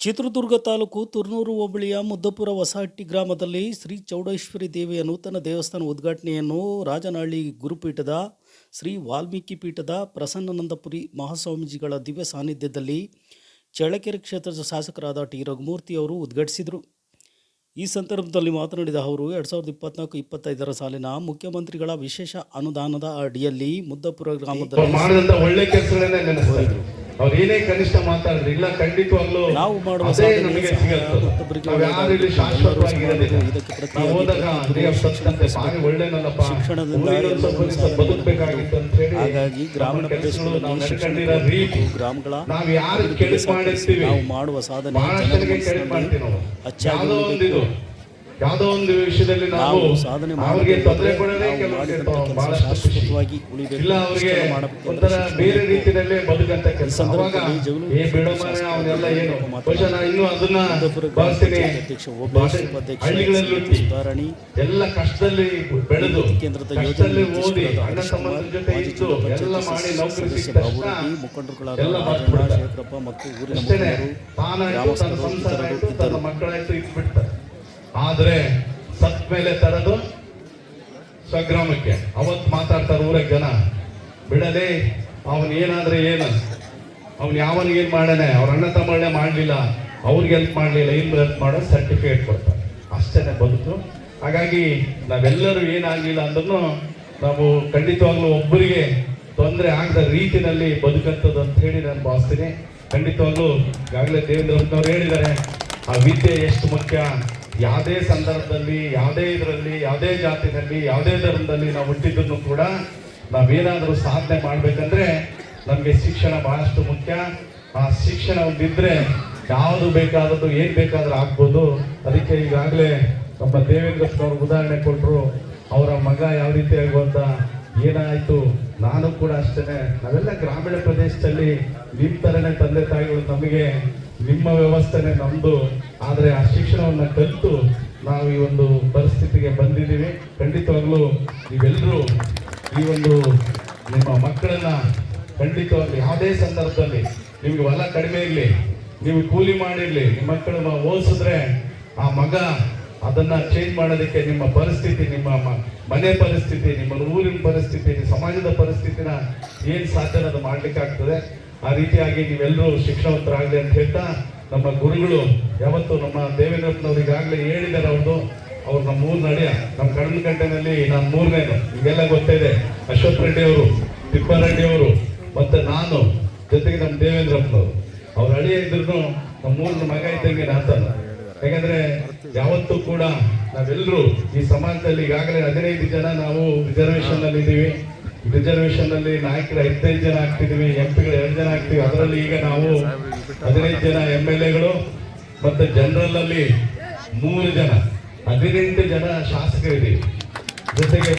ಚಿತ್ರದುರ್ಗ ತಾಲೂಕು ತುರ್ನೂರು ಹೋಬಳಿಯ ಮುದ್ದಪುರ ಹೊಸಹಟ್ಟಿ ಗ್ರಾಮದಲ್ಲಿ ಶ್ರೀ ಚೌಡೇಶ್ವರಿ ದೇವಿಯ ನೂತನ ದೇವಸ್ಥಾನ ಉದ್ಘಾಟನೆಯನ್ನು ರಾಜನಹಳ್ಳಿ ಗುರುಪೀಠದ ಶ್ರೀ ವಾಲ್ಮೀಕಿ ಪೀಠದ ಪ್ರಸನ್ನನಂದಪುರಿ ಮಹಾಸ್ವಾಮೀಜಿಗಳ ದಿವ್ಯ ಸಾನ್ನಿಧ್ಯದಲ್ಲಿ ಚಳ್ಳಕೆರೆ ಕ್ಷೇತ್ರದ ಶಾಸಕರಾದ ಟಿ. ರಘುಮೂರ್ತಿ ಅವರು ಉದ್ಘಾಟಿಸಿದರು. ಈ ಸಂದರ್ಭದಲ್ಲಿ ಮಾತನಾಡಿದ ಅವರು, ಎರಡು ಸಾವಿರದ ಇಪ್ಪತ್ನಾಲ್ಕು ಇಪ್ಪತ್ತೈದರ ಸಾಲಿನ ಮುಖ್ಯಮಂತ್ರಿಗಳ ವಿಶೇಷ ಅನುದಾನದ ಅಡಿಯಲ್ಲಿ ಮುದ್ದಪುರ ಗ್ರಾಮದಲ್ಲಿ ಮಾಡಿದಂತ ಒಳ್ಳೆ ಕೆಲಸಗಳನ್ನೇ ನೆನೆಸ್ತಾರೆ ಅವ್ರು ಏನೇ ಕನಿಷ್ಠ ಮಾತಾಡಿದ್ರು ಇಲ್ಲ ಖಂಡಿತವಾಗ್ಲೂ ನಾವು ಮಾಡುವ ಅದೇ ಸಾಧನೆ ನಮಗೆ ಸಿಗುತ್ತೆ. ನಾವು ಯಾರು ಇಲ್ಲಿ. ಶಾಶ್ವತವಾಗಿರೋದಿಲ್ಲ ನಾವು ಹೋದಾಗ ಸತ್ತಂತೆ ಬಾರಿ ಒಳ್ಳೇನಲ್ಲಪ್ಪ. ಶಿಕ್ಷಣದಿಂದ ಬದುಕಬೇಕಾಗಿತ್ತು ಅಂತ ಹೇಳಿ ಹಾಗಾಗಿ ಗ್ರಾಮೀಣ ಪ್ರದೇಶಗಳು ನಾವು ನಡ್ಕೊಂಡಿರೋ ರೀತಿ ಗ್ರಾಮಗಳ ನಾವು ಯಾರು ಕೆಲಸ ಮಾಡಿರ್ತೀವಿ. ನಾವು ಮಾಡುವ ಸಾಧನೆ ಮಾಡ್ತೀವಿ ನಾವು. ಅಚ್ಚಾಗಿ ಯಾವುದೋ ಒಂದು ವಿಷಯದಲ್ಲಿ ನಾವು ಸಾಧನೆ ಅವರಿಗೆ ತೊಂದರೆ ಕೊಡದೆ ಶಾಶ್ವತವಾಗಿ ಇಲ್ಲ ಅವರಿಗೆ ಒಂಥರ ಬೇರೆ ರೀತಿಯಲ್ಲಿ ಬದುಕಂತ ಕೆಲಸ. ಏ ಬೇಡ ಶಾಸಕ ಅವನ್ನೆಲ್ಲ ಏನು. ಬಹುಶಃ ನಾನು ಇನ್ನೂ ಅದನ್ನ ಉಪಾಧ್ಯಕ್ಷ ಹಳ್ಳಿಗಳಲ್ಲಿ ಸುಧಾರಣಿ ಎಲ್ಲ ಕಷ್ಟದಲ್ಲಿ ಬೆಳೆದು ಕೇಂದ್ರದ ಯೋಜನೆ ಓದಿ ಅಣ್ಣ ಹರೀಶ್ ಜೊತೆ ಇದ್ದು ಎಲ್ಲ ಮಾಡಿ ನೌಕರಿ ಸದಸ್ಯ ಸಿಕ್ಕ ಬಾಬು ತಕ್ಷಣ ರೆಡ್ಡಿ ಮುಖಂಡರುಗಳಾದ. ಶೇಖರಪ್ಪ ಮತ್ತು ಊರಿನ ಮುಖಂಡರು ಗ್ರಾಮಸ್ಥರು ಇತರರು ಇದ್ದರು. ಮಕ್ಕಳಾಯ್ತು ಇಟ್ಬಿಡ್ತಾರೆ ಆದ್ರೆ ಸತ್ ಮೇಲೆ ತರದು ಸ್ವಗ್ರಾಮಕ್ಕೆ. ಅವತ್ ಮಾತಾಡ್ತಾರೆ ಊರ ಜನ. ಬಿಡಲೇ, ಅವನ್ ಏನಾದ್ರೆ ಏನು? ಅವನು ಏನ್ ಮಾಡಾನೆ ಅವ್ರ ಅಣ್ಣ ತಮ್ಮಗಳನ್ನೇ ಮಾಡ್ಲಿಲ್ಲ. ಅವ್ರಿಗೆ ಹೆಲ್ಪ್ ಮಾಡ್ಲಿಲ್ಲ. ಇನ್ನು ಹೆಲ್ಪ್ ಮಾಡೋ ಸರ್ಟಿಫಿಕೇಟ್ ಕೊಡ್ತಾರೆ. ಅಷ್ಟೇನೆ ಬದುಕು ಹಾಗಾಗಿ ನಾವೆಲ್ಲರೂ ಏನಾಗಲಿಲ್ಲ ಅಂದ್ರೂ ನಾವು ಖಂಡಿತವಾಗ್ಲೂ ಒಬ್ಬರಿಗೆ ತೊಂದರೆ ಆಗದ ರೀತಿಯಲ್ಲಿ ಬದುಕಂತದ್ದು ಅಂತ ಹೇಳಿ ನಾನು ಭಾವಿಸ್ತೀನಿ. ಖಂಡಿತವಾಗ್ಲೂ ಈಗಾಗಲೇ ದೇವೇಂದ್ರ ಹೇಳಿದ್ದಾರೆ, ಆ ವಿದ್ಯೆ ಎಷ್ಟು ಮುಖ್ಯ? ಯಾವುದೇ ಸಂದರ್ಭದಲ್ಲಿ, ಯಾವುದೇ ಇದರಲ್ಲಿ, ಯಾವುದೇ ಜಾತಿನಲ್ಲಿ, ಯಾವುದೇ ಧರ್ಮದಲ್ಲಿ ನಾವು ಹುಟ್ಟಿದ್ದನ್ನು ಕೂಡ ನಾವೇನಾದರೂ ಸಾಧನೆ ಮಾಡಬೇಕಂದ್ರೆ ನಮಗೆ ಶಿಕ್ಷಣ ಬಹಳಷ್ಟು ಮುಖ್ಯ. ಆ ಶಿಕ್ಷಣ ಒಂದಿದ್ರೆ ಯಾವುದು ಬೇಕಾದದ್ದು, ಏನು ಬೇಕಾದರೂ ಆಗ್ಬೋದು. ಅದಕ್ಕೆ ಈಗಾಗಲೇ ನಮ್ಮ ದೇವೇಂದ್ರಪ್ಪನವ್ರು ಉದಾಹರಣೆ ಕೊಟ್ಟರು ಅವರ ಮಗ ಯಾವ ರೀತಿ ಆಗುವಂತ ಏನಾಯಿತು, ನಾನು ಕೂಡ ಅಷ್ಟೇ ನಾವೆಲ್ಲ ಗ್ರಾಮೀಣ ಪ್ರದೇಶದಲ್ಲಿ ನಿಮ್ಮ ಥರನೇ ತಂದೆ ತಾಯಿಗಳು ನಮಗೆ ನಿಮ್ಮ ವ್ಯವಸ್ಥೆನೇ ನಮ್ಮದು ಆದರೆ ಆ ಶಿಕ್ಷಣವನ್ನು ಕಲಿತು ನಾವು ಈ ಒಂದು ಪರಿಸ್ಥಿತಿಗೆ ಬಂದಿದ್ದೀವಿ. ಖಂಡಿತವಾಗ್ಲೂ ನೀವೆಲ್ಲರೂ ಈ ಒಂದು ನಿಮ್ಮ ಮಕ್ಕಳನ್ನ ಖಂಡಿತವಾಗ್ಲೂ ಯಾವುದೇ ಸಂದರ್ಭದಲ್ಲಿ ನಿಮಗೆ ಹೊಲ ಕಡಿಮೆ ಇರಲಿ, ನೀವು ಕೂಲಿ ಮಾಡಿರಲಿ, ನಿಮ್ಮ ಮಕ್ಕಳನ್ನ ಓದಿಸಿದ್ರೆ ಆ ಮಗ ಅದನ್ನ ಚೇಂಜ್ ಮಾಡೋದಕ್ಕೆ ನಿಮ್ಮ ಪರಿಸ್ಥಿತಿ, ನಿಮ್ಮ ಮನೆ ಪರಿಸ್ಥಿತಿ, ನಿಮ್ಮ ಊರಿನ ಪರಿಸ್ಥಿತಿ, ಸಮಾಜದ ಪರಿಸ್ಥಿತಿನ ಏನು ಸಾಧ್ಯ ಅದು ಮಾಡ್ಲಿಕ್ಕೆ ಆಗ್ತದೆ ಆ ರೀತಿಯಾಗಿ ನೀವೆಲ್ಲರೂ ಶಿಕ್ಷಣವಂತರಾಗಲಿ ಅಂತ ಹೇಳ್ತಾ ನಮ್ಮ ಗುರುಗಳು ಯಾವತ್ತು ನಮ್ಮ ದೇವೇಂದ್ರಪ್ಪನವ್ರಿಗಾಗಲೇ ಹೇಳಿದ್ದಾರೆ ಅವ್ರದ್ದು ಅವ್ರು ನಮ್ಮ ಮೂರು ನಡೆಯ ನಮ್ಮ ಕಡಲ ಗಂಟೆನಲ್ಲಿ ನಾನು ಮೂರನೇನು ಈಗೆಲ್ಲ ಗೊತ್ತಿದೆ ಅಶ್ವಥ್ ರೆಡ್ಡಿ ಅವರು ತಿಪ್ಪಾರೆಡ್ಡಿ ಅವರು ಮತ್ತು ನಾನು ಜೊತೆಗೆ ನಮ್ಮ ದೇವೇಂದ್ರಪ್ಪನವರು ಅವ್ರ ಅಳಿಯ ಇದ್ರು ನಮ್ಮ ಮೂರನ ಮಗ ಇದ್ದಂಗೆ ನಾತನ. ಯಾಕಂದರೆ ಯಾವತ್ತೂ ಕೂಡ ನಾವೆಲ್ಲರೂ ಈ ಸಮಾಜದಲ್ಲಿ ಈಗಾಗಲೇ ಹದಿನೈದು ಜನ ನಾವು ರಿಸರ್ವೇಷನ್ನಲ್ಲಿ ಇದ್ದೀವಿ ರಿಸರ್ವೇಶನ್ ಅಲ್ಲಿ ನಾಯಕರು ಹದಿನೈದು ಜನ ಆಗ್ತಿದ್ದೀವಿ ಎಂ ಪಿಗಳು ಎರಡು ಜನ ಆಗ್ತೀವಿ ಅದರಲ್ಲಿ ಈಗ ನಾವು ಹದಿನೈದು ಜನ ಎಂ ಎಲ್ ಎಗಳು ಮತ್ತೆ ಜನರಲ್ ಅಲ್ಲಿ ಮೂರು ಜನ, ಹದಿನೆಂಟು ಜನ ಶಾಸಕರಿದ್ದೀವಿ. ಜೊತೆಗೆ